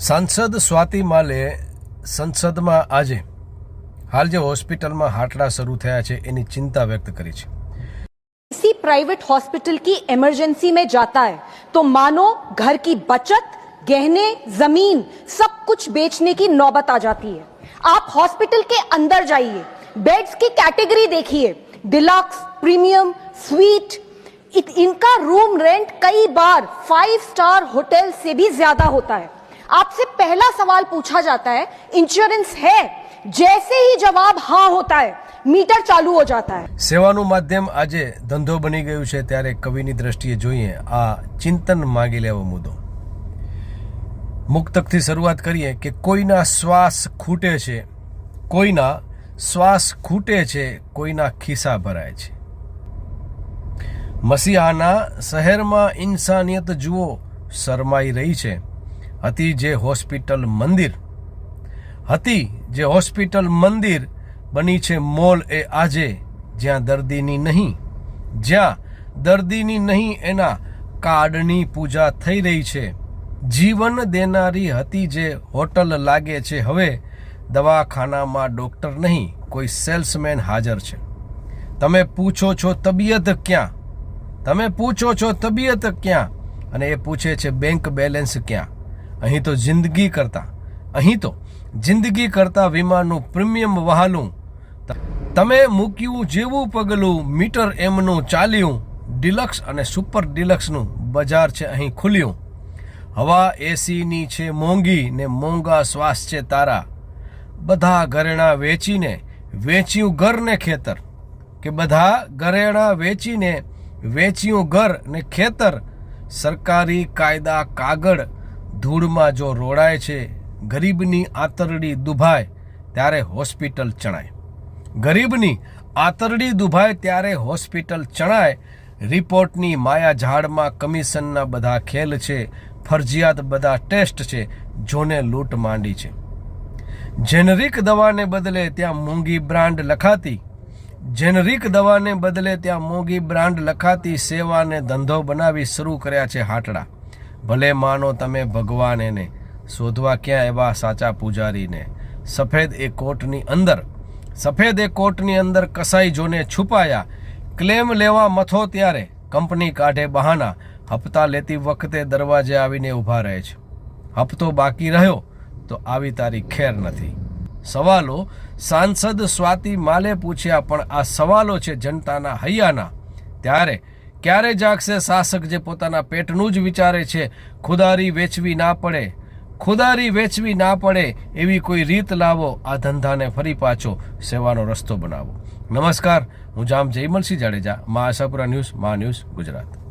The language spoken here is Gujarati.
સાંસદ સ્વાતિ માલે સંસદમાં આજે હાલ જે હોસ્પિટલમાં હાટડા શરૂ થયા છે એની ચિંતા વ્યક્ત કરી છે किसी प्राइवेट हॉस्पिटल की इमरजेंसी में जाता है तो मानो घर की बचत गहने जमीन सब कुछ बेचने की नौबत आ जाती है आप हॉस्पिटल के अंदर जाइए बेड्स की कैटेगरी देखिए डिलक्स प्रीमियम स्वीट इत, इनका रूम रेंट कई बार फाइव स्टार होटल से भी ज्यादा होता है आपसे पहला सवाल पूछा जाता है इंश्योरेंस है जैसे ही जवाब हाँ होता है मीटर चालू हो जाता है સેવાનું માધ્યમ આજે ધંધો બની ગયું છે ત્યારે કવિની દ્રષ્ટિએ જોઈએ આ ચિંતન માગી લેવો મુદ્દો મુક્તકથી શરૂઆત કરીએ કે કોઈના શ્વાસ ખૂટે છે કોઈના શ્વાસ ખૂટે છે કોઈના ખિસ્સા ભરાય છે મસીહાના શહેરમાં ઇન્સાનિયત જુઓ શરમાઈ રહી છે હતી જે હોસ્પિટલ મંદિર. હતી જે હોસ્પિટલ મંદિર બની છે મોલ એ આજે, જ્યાં દર્દીની નહીં, જ્યાં દર્દીની નહીં એના કાર્ડની પૂજા થઈ રહી છે. જીવન દેનારી હતી જે હોટલ લાગે છે હવે, દવાખાનામાં ડૉક્ટર નહીં, કોઈ સેલ્સમેન હાજર છે. તમે પૂછો છો તબિયત ક્યાં? તમે પૂછો છો તબિયત ક્યાં? અને એ પૂછે છે બેંક બેલેન્સ ક્યાં? અહીં તો જિંદગી કરતા, અહીં તો જિંદગી કરતા વીમાનું પ્રીમિયમ વહાલું. તમે મૂક્યું જેવું પગલું, મીટર એમનું ચાલ્યું, ડિલક્સ અને સુપર ડિલક્સનું બજાર છે અહીં ખુલ્યું. હવા એસીની છે મોંઘી ને મોંઘા શ્વાસ છે તારા. બધા ઘરેણાં વેચીને વેચ્યું ઘર ને ખેતર. કે બધા ઘરેણાં વેચીને વેચ્યું ઘર ને ખેતર. સરકારી કાયદા કાગળ ધૂળમાં જો રોડાય છે, ગરીબની આંતરડી દુભાય, ત્યારે હોસ્પિટલ ચણાય. ગરીબની આંતરડી દુભાય, ત્યારે હોસ્પિટલ ચણાય. રિપોર્ટની માયા ઝાડમાં કમિશનના બધા ખેલ છે, ફરજિયાત બધા ટેસ્ટ છે, જોને લૂંટ માંડી છે. જેનરિક દવાને બદલે ત્યાં મોંઘી બ્રાન્ડ લખાતી. જેનરિક દવાને બદલે ત્યાં મોંઘી બ્રાન્ડ લખાતી, સેવાને ધંધો બનાવી શરૂ કર્યા છે હાટડા. ભલે માનો તમે ભગવાન એને, શોધવા ક્યાં એવા સાચા પૂજારીને? સફેદ એ કોટની અંદર, સફેદ એ કોટની અંદર કસાઈ જોને છુપાયા. ક્લેમ લેવા મથો ત્યારે કંપની કાઢે બહાના, હપ્તા લેતી વખતે દરવાજે આવીને ઊભા રહે છે. હપ્તો બાકી રહ્યો તો આવી તારી ખેર નથી. સવાલો, સાંસદ સ્વાતિ માલે પૂછ્યા, પણ આ સવાલો છે જનતાના હૈયાના. ત્યારે ક્યારે જાગશે શાસક જે પોતાના પેટનું જ વિચારે છે? ખુદારી વેચવી ના પડે. ખુદારી વેચવી ના પડે એવી કોઈ રીત લાવો, આ ધંધાને ફરી પાછો સેવાનો રસ્તો બનાવો. નમસ્કાર, હું જામ જયમલસિંહ જાડેજા, મા આશાપુરા ન્યૂઝ, મા ન્યૂઝ ગુજરાત.